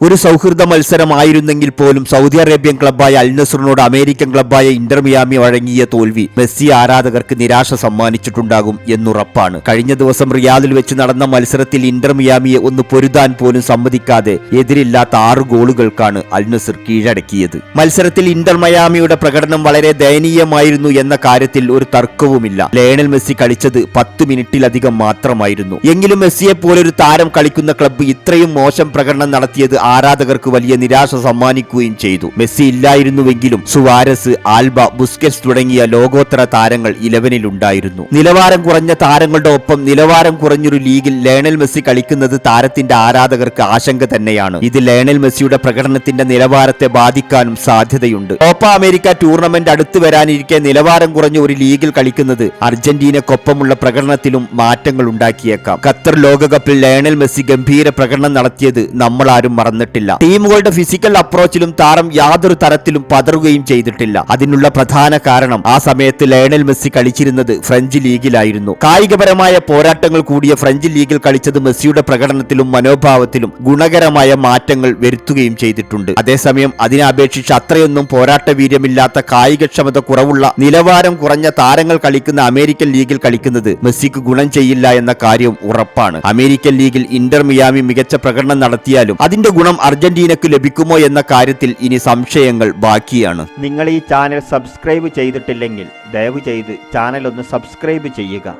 ഒരു സൗഹൃദ മത്സരമായിരുന്നെങ്കിൽ പോലും സൗദി അറേബ്യൻ ക്ലബ്ബായ അൽനസറിനോട് അമേരിക്കൻ ക്ലബ്ബായ ഇന്റർ മിയാമി വഴങ്ങിയ തോൽവി മെസ്സി ആരാധകർക്ക് നിരാശ സമ്മാനിച്ചിട്ടുണ്ടാകും എന്നുറപ്പാണ്. കഴിഞ്ഞ ദിവസം റിയാദിൽ വെച്ച് നടന്ന മത്സരത്തിൽ ഇന്റർ മിയാമിയെ ഒന്ന് പൊരുതാൻ പോലും സമ്മതിക്കാതെ എതിരില്ലാത്ത ആറ് ഗോളുകൾക്കാണ് അൽനസർ കീഴടക്കിയത്. മത്സരത്തിൽ ഇന്റർ മയാമിയുടെ പ്രകടനം വളരെ ദയനീയമായിരുന്നു എന്ന കാര്യത്തിൽ ഒരു തർക്കവുമില്ല. ലയണൽ മെസ്സി കളിച്ചത് പത്ത് മിനിറ്റിലധികം മാത്രമായിരുന്നു. എങ്കിലും മെസ്സിയെ പോലൊരു താരം കളിക്കുന്ന ക്ലബ്ബ് ഇത്രയും മോശം പ്രകടനം നടത്തിയത് ആരാധകർക്ക് വലിയ നിരാശ സമ്മാനിക്കുകയും ചെയ്തു. മെസ്സി ഇല്ലായിരുന്നുവെങ്കിലും സുവാരസ് ആൽബ ബുസ്കെസ് തുടങ്ങിയ ലോകോത്തര താരങ്ങൾ ഇലവനിലുണ്ടായിരുന്നു നിലവാരം കുറഞ്ഞ താരങ്ങളുടെ ഒപ്പം നിലവാരം കുറഞ്ഞൊരു ലീഗിൽ ലയണൽ മെസ്സി കളിക്കുന്നത് താരത്തിന്റെ ആരാധകർക്ക് ആശങ്ക തന്നെയാണ്. ഇത് ലയണൽ മെസ്സിയുടെ പ്രകടനത്തിന്റെ നിലവാരത്തെ ബാധിക്കാനും സാധ്യതയുണ്ട്. കോപ്പ അമേരിക്ക ടൂർണമെന്റ് അടുത്തു വരാനിരിക്കെ നിലവാരം കുറഞ്ഞ ഒരു ലീഗിൽ കളിക്കുന്നത് അർജന്റീനക്കൊപ്പമുള്ള പ്രകടനത്തിലും മാറ്റങ്ങൾ ഉണ്ടാക്കിയേക്കാം ഖത്തർ ലോകകപ്പിൽ ലയണൽ മെസ്സി ഗംഭീര പ്രകടനം നടത്തിയത് നമ്മളാരും മറന്നിട്ടില്ല ടീമുകളുടെ ഫിസിക്കൽ അപ്രോച്ചിലും താരം യാതൊരു തരത്തിലും പതറുകയും ചെയ്തിട്ടില്ല. അതിനുള്ള പ്രധാന കാരണം ആ സമയത്ത് ലയണൽ മെസ്സി കളിച്ചിരുന്നത് ഫ്രഞ്ച് ലീഗിലായിരുന്നു. കായികപരമായ പോരാട്ടങ്ങൾ കൂടിയ ഫ്രഞ്ച് ലീഗിൽ കളിച്ചത് മെസ്സിയുടെ പ്രകടനത്തിലും മനോഭാവത്തിലും ഗുണകരമായ മാറ്റങ്ങൾ വരുത്തുകയും ചെയ്തിട്ടുണ്ട്. അതേസമയം അതിനെ അപേക്ഷിച്ച് അത്രയൊന്നും പോരാട്ട വീര്യമില്ലാത്ത കായികക്ഷമത കുറവുള്ള നിലവാരം കുറഞ്ഞ താരങ്ങൾ കളിക്കുന്ന അമേരിക്കൻ ലീഗിൽ കളിക്കുന്നത് മെസ്സിക്ക് ഗുണം ചെയ്യില്ല എന്ന കാര്യം ഉറപ്പാണ്. അമേരിക്കൻ ലീഗിൽ ഇന്റർ മിയാമി മികച്ച പ്രകടനം നടത്തിയാലും അതിന്റെ ഗുണം അർജന്റീനക്ക് ലഭിക്കുമോ എന്ന കാര്യത്തിൽ ഇനി സംശയങ്ങൾ ബാക്കിയാണ്. നിങ്ങൾ ഈ ചാനൽ സബ്സ്ക്രൈബ് ചെയ്തിട്ടില്ലെങ്കിൽ ദയവ് ചെയ്ത് ചാനൽ ഒന്ന് സബ്സ്ക്രൈബ് ചെയ്യുക.